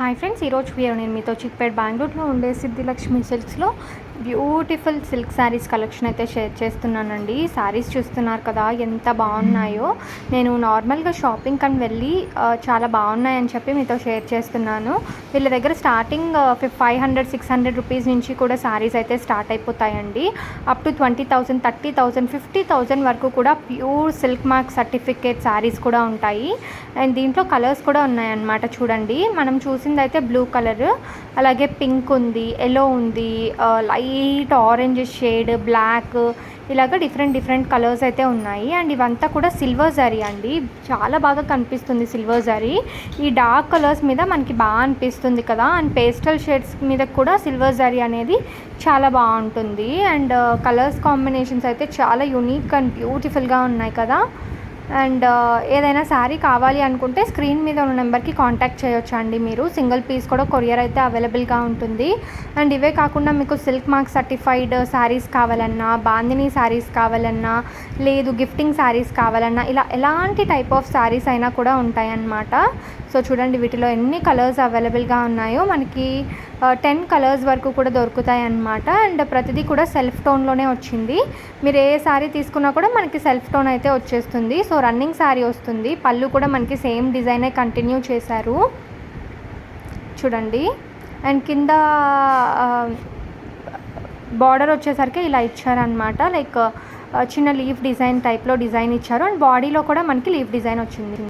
Hi friends ఈరోజు video నేను మీతో చిక్పేట్ బెంగళూరులో ఉండే సిద్ధిలక్ష్మి సిల్క్స్లో బ్యూటిఫుల్ సిల్క్ శారీస్ కలెక్షన్ అయితే షేర్ చేస్తున్నానండి. శారీస్ చూస్తున్నారు కదా ఎంత బాగున్నాయో. నేను నార్మల్గా షాపింగ్ కని వెళ్ళి చాలా బాగున్నాయని చెప్పి మీతో షేర్ చేస్తున్నాను. వీళ్ళ దగ్గర starting five hundred six hundred rupees నుంచి కూడా శారీస్ అయితే స్టార్ట్ అయిపోతాయండి. Up to twenty thousand thirty thousand fifty thousand వరకు కూడా pure silk mark certificate saris కూడా ఉంటాయి. అండ్ దీంట్లో కలర్స్ కూడా ఉన్నాయన్నమాట చూడండి. మనం చూసింది అయితే బ్లూ కలర్ అలాగే పింక్ ఉంది ఎల్లో ఉంది light light orange shade black ఇలాగ డిఫరెంట్ డిఫరెంట్ కలర్స్ అయితే ఉన్నాయి. అండ్ ఇవంతా కూడా సిల్వర్ జరీ అండి. చాలా బాగా కనిపిస్తుంది సిల్వర్ జరీ ఈ డార్క్ కలర్స్ మీద మనకి బాగా అనిపిస్తుంది కదా. అండ్ పేస్టల్ షేడ్స్ మీద కూడా సిల్వర్ జరీ అనేది చాలా బాగుంటుంది. అండ్ కలర్స్ కాంబినేషన్స్ అయితే చాలా యూనిక్ అండ్ బ్యూటిఫుల్గా ఉన్నాయి కదా. అండ్ ఏదైనా శారీ కావాలి అనుకుంటే స్క్రీన్ మీద ఉన్న నెంబర్కి కాంటాక్ట్ చేయొచ్చు అండి మీరు. సింగిల్ పీస్ కూడా కొరియర్ అయితే అవైలబుల్గా ఉంటుంది. అండ్ ఇవే కాకుండా మీకు సిల్క్ మార్క్ సర్టిఫైడ్ శారీస్ కావాలన్నా బాందిని శారీస్ కావాలన్నా లేదు గిఫ్టింగ్ శారీస్ కావాలన్నా ఇలా ఎలాంటి టైప్ ఆఫ్ శారీస్ అయినా కూడా ఉంటాయన్నమాట. సో చూడండి వీటిలో ఎన్ని కలర్స్ అవైలబుల్గా ఉన్నాయో మనకి టెన్ కలర్స్ వరకు కూడా దొరుకుతాయి అన్నమాట. అండ్ ప్రతిదీ కూడా సెల్ఫ్ టోన్లోనే వచ్చింది. మీరు ఏ శారీ తీసుకున్నా కూడా మనకి సెల్ఫ్ టోన్ అయితే వచ్చేస్తుంది. సో రన్నింగ్ శారీ వస్తుంది. పళ్ళు కూడా మనకి సేమ్ డిజైనే కంటిన్యూ చేశారు. చూడండి. అండ్ కింద బార్డర్ వచ్చేసరికి ఇలా ఇచ్చారనమాట లైక్ చిన్న లీఫ్ డిజైన్ టైప్లో డిజైన్ ఇచ్చారు. అండ్ బాడీలో కూడా మనకి లీఫ్ డిజైన్ వచ్చింది.